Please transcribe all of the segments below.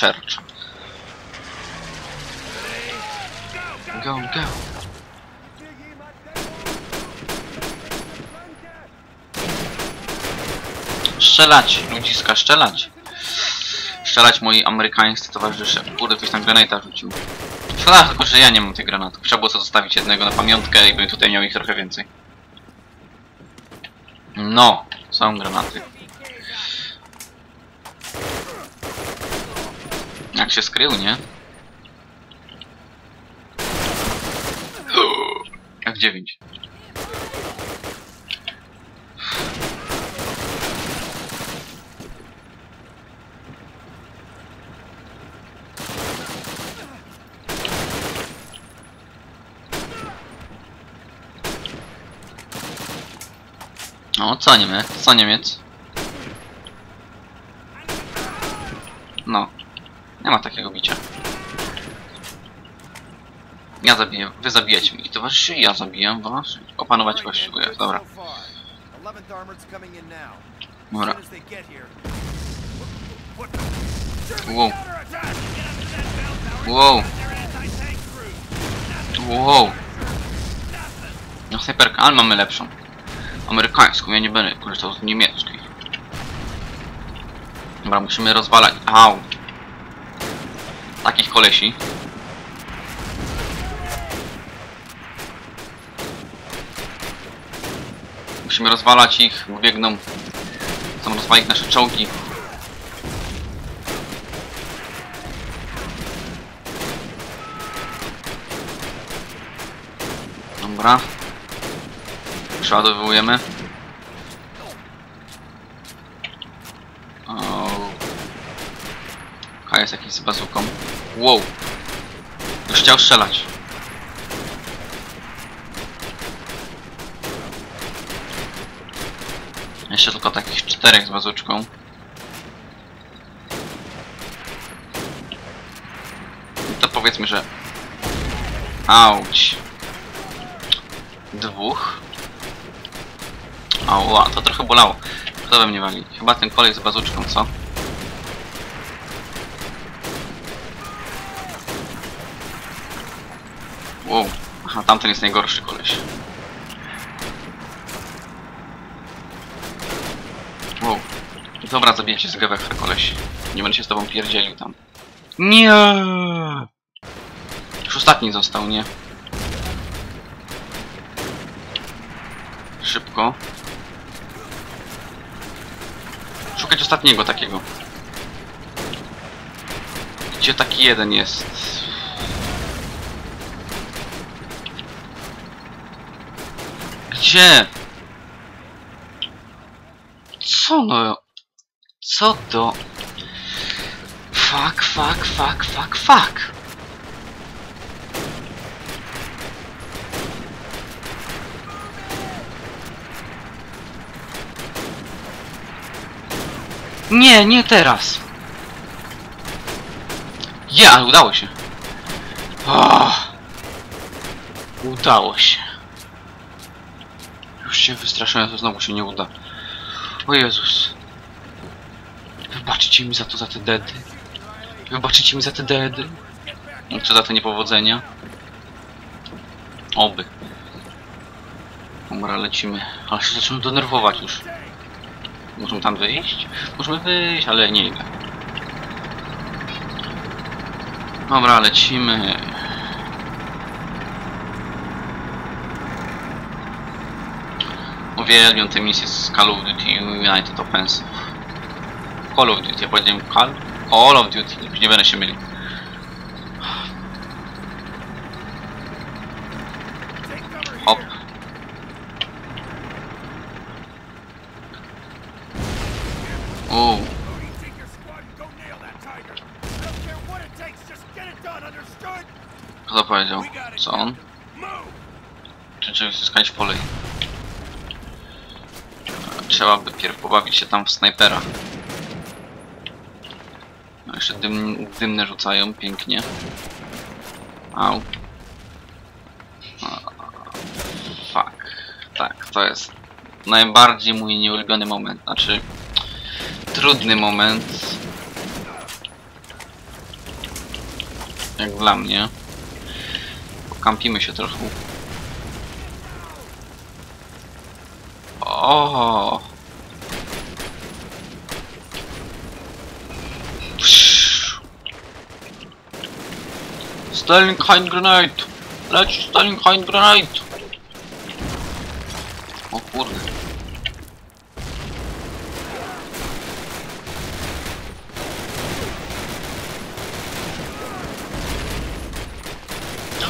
Church. Go, go. Strzelać, ludziska, strzelać. Strzelać moi amerykańscy towarzysze. Kurde, ktoś tam granata rzucił. Szkoda tylko, że ja nie mam tych granatów. Trzeba było sobie zostawić jednego na pamiątkę i bym tutaj miał ich trochę więcej. No, są granaty. Jak się skrył, nie? Jak dziewięć. O, co Niemiec? Co Niemiec? No. Nie ma takiego bicia. Ja zabiję, wy zabijecie mi. Towarzyszy, ja zabijam was. Opanować właściwie, dobra. Dobra. Wow. Wow. Wow. No snajperka, ale mamy lepszą. Amerykańską, ja nie będę korzystał z niemieckiej. Dobra, musimy rozwalać. Au. Takich kolesi. Musimy rozwalać ich, bo biegną. Chcą rozwalić nasze czołgi. Dobra. Przeładowujemy. O. A jest jakiś z bazuką. Wow. Już chciał strzelać. Jeszcze tylko takich czterech z bazuczką. I to powiedzmy, że... Auć. Dwóch. Ała, to trochę bolało. Kto we mnie wali? Chyba ten kolej z bazuczką, co? Wow. Aha, tamten jest najgorszy koleś. Wow. Dobra, zabijecie z GWF, koleś. Nie będę się z tobą pierdzielił tam. Nie. Już ostatni został, nie? Szybko. Szukać ostatniego takiego. Gdzie taki jeden jest? Gdzie? Co no? Co to? Fuck, fuck, fuck, fuck, fuck. Nie, nie teraz. Ja, udało się. Oh, udało się. Się wystraszyłem, to znowu się nie uda. O Jezus. Wybaczycie mi za to, za te dedy. Wybaczycie mi za te dedy. Czy za te niepowodzenia. Oby. Dobra, lecimy. Ale się zaczynam denerwować już. Możemy tam wyjść? Możemy wyjść, ale nie idę. Dobra, lecimy. Uwielbiam te misje z Call of Duty United Offensive. Call of Duty, ja powiedziałem Call? Call of Duty, nie będę się mylił. Hop. Uuu. Kto to powiedział? Co on? Czy czy zyskać polej? Trzeba by pierw pobawić się tam w snajpera. No jeszcze dym, dymne rzucają, pięknie. Au. Fuck. Tak, to jest najbardziej mój nieulubiony moment. Znaczy, trudny moment. Jak dla mnie. Pokampimy się trochę. O. Sterling Hand Grenade! Leć Sterling Hand Grenade! O kurde.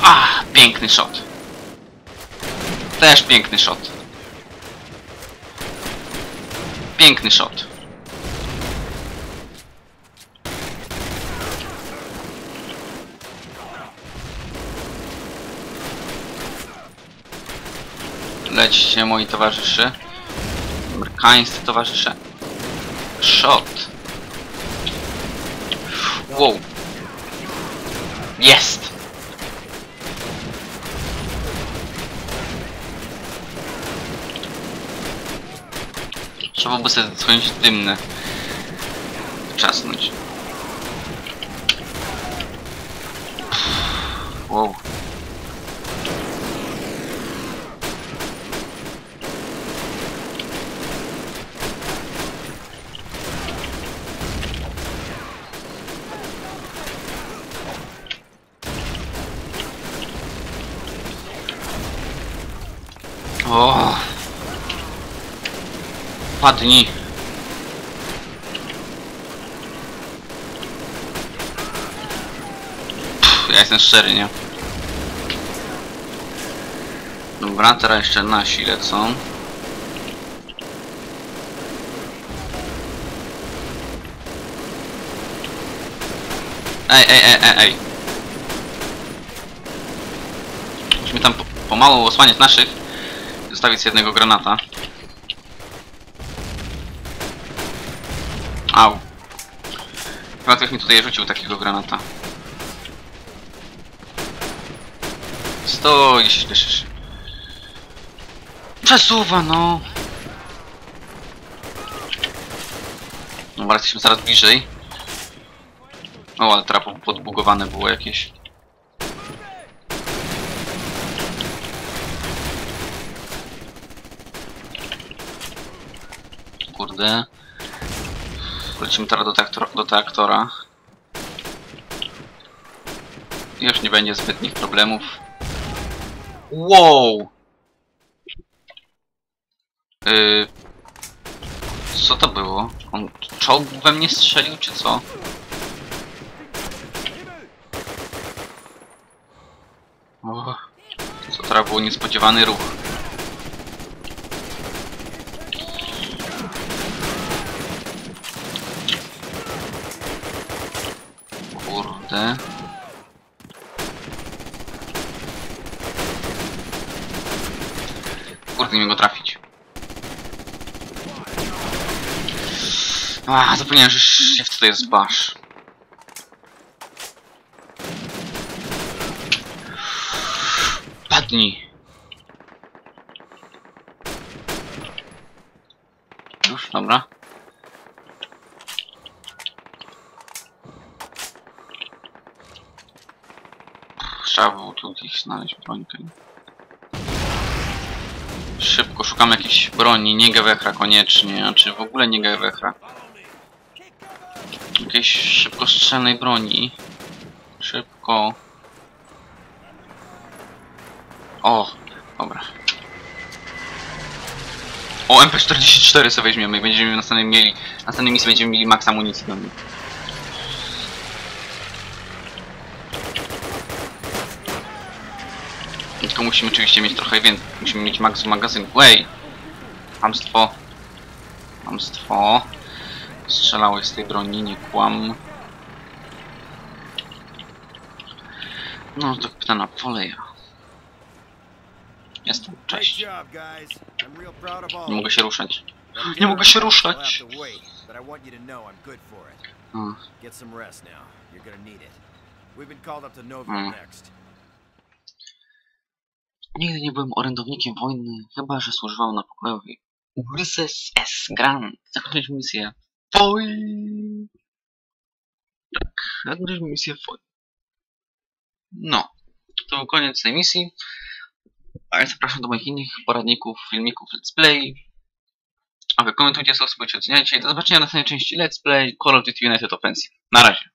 Ah, piękny shot. Też piękny shot. Piękny shot. Lećcie moi towarzysze. Amerykańscy towarzysze. Shot. Wow. Jest! Trzeba by sobie coś dymne. Czasnąć. Wow. O. Padnij. Pff, ja jestem szczery, nie? Dobra, teraz jeszcze nasi lecą. Ej, ej, ej, ej, ej. Musimy tam po pomału osłaniać naszych. Zostawić jednego granata. Au. Chyba ktoś mi tutaj rzucił takiego granata. Gdzie się śpieszysz. Przesuwa, no. Dobra, jesteśmy coraz bliżej. O, ale trapo podbugowane było jakieś. Kurde. Lecimy teraz do, teaktor do teaktora. Już nie będzie zbytnich problemów. Wow! Yy, co to było? On czołg we mnie strzelił, czy co? O, co teraz był niespodziewany ruch. Kurde. Kurde, nie mogę trafić. A, zapomniałem, że się w co to jest basz. Padnij. Już, dobra. Trzeba było tu gdzieś znaleźć brońkę. Szybko, szukam jakiejś broni, nie gewechra koniecznie, a czy w ogóle nie gewechra. Jakiejś szybkostrzelnej broni. Szybko. O, dobra. O, MP44 sobie weźmiemy i będziemy następnej mieli, następnej misji będziemy mieli max amunicji do niej. Tylko musimy oczywiście mieć trochę więcej. Musimy mieć max magazynku. Ej! Hamstwo. Hamstwo. Strzelałeś z tej broni, nie kłam. No, do kapitana Poleja. Jestem, cześć. Nie mogę się ruszać. Nie mogę się ruszać. Hmm. Nigdy nie byłem orędownikiem wojny, chyba że służyłam na pokojowi. Ulysses S. Grant. Zakończyć misję. Foj! Tak, zakończyć misję Foj. No, to był koniec tej misji. A ja zapraszam do moich innych poradników, filmików, let's play. A wy komentujcie, subskrybujcie, oceniajcie i do zobaczenia na następnej części Let's Play Call of Duty United Offensive. Na razie.